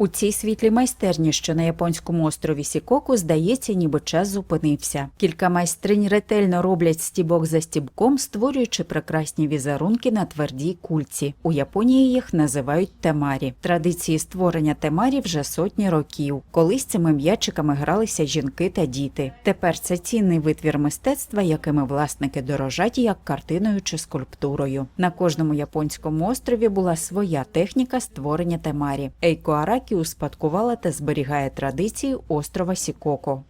У цій світлій майстерні, що на японському острові Сікоку, здається, ніби час зупинився. Кілька майстринь ретельно роблять стібок за стібком, створюючи прекрасні візерунки на твердій кульці. У Японії їх називають темарі. Традиції створення темарі вже сотні років. Колись цими м'ячиками гралися жінки та діти. Тепер це цінний витвір мистецтва, якими власники дорожать як картиною чи скульптурою. На кожному японському острові була своя техніка створення темарі. Ейко успадкувала та зберігає традиції острова Сікоко.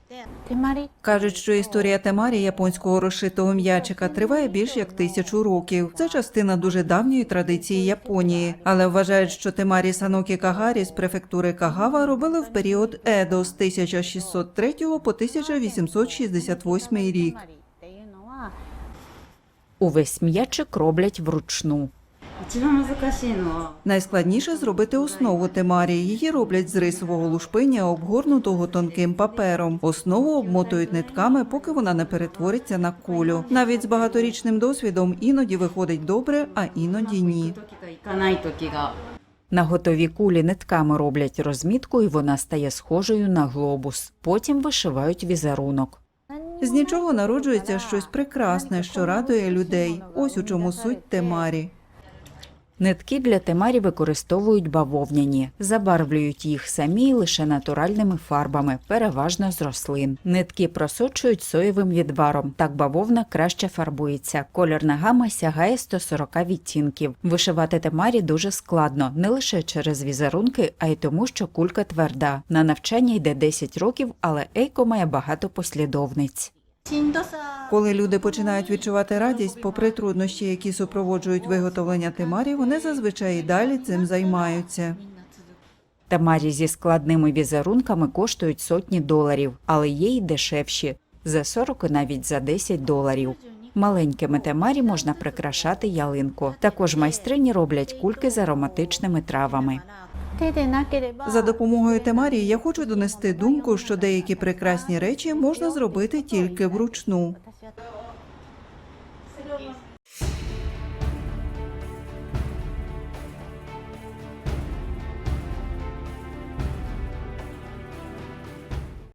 Кажуть, що історія темарі японського розшитого м'ячика триває більш як тисячу років. Це частина дуже давньої традиції Японії, але вважають, що темарі Санокі Кагарі з префектури Кагава робили в період Едо з 1603 по 1868 рік. Увесь м'ячик роблять вручну. Найскладніше зробити основу темарі. Її роблять з рисового лушпиня, обгорнутого тонким папером. Основу обмотують нитками, поки вона не перетвориться на кулю. Навіть з багаторічним досвідом іноді виходить добре, а іноді ні. На готові кулі нитками роблять розмітку, і вона стає схожою на глобус. Потім вишивають візерунок. З нічого народжується щось прекрасне, що радує людей. Ось у чому суть темарі. Нитки для темарі використовують бавовняні, забарвлюють їх самі лише натуральними фарбами, переважно з рослин. Нитки просочують соєвим відваром. Так бавовна краще фарбується. Кольорна гама сягає 140 відтінків. Вишивати темарі дуже складно, не лише через візерунки, а й тому, що кулька тверда. На навчання йде 10 років, але Ейко має багато послідовниць. Коли люди починають відчувати радість, попри труднощі, які супроводжують виготовлення темарі, вони зазвичай і далі цим займаються. Тамарі зі складними візерунками коштують сотні доларів, але є й дешевші за 40 і навіть за 10 доларів. Маленькими темарі можна прикрашати ялинку. Також майстрині роблять кульки з ароматичними травами. За допомогою темарії я хочу донести думку, що деякі прекрасні речі можна зробити тільки вручну.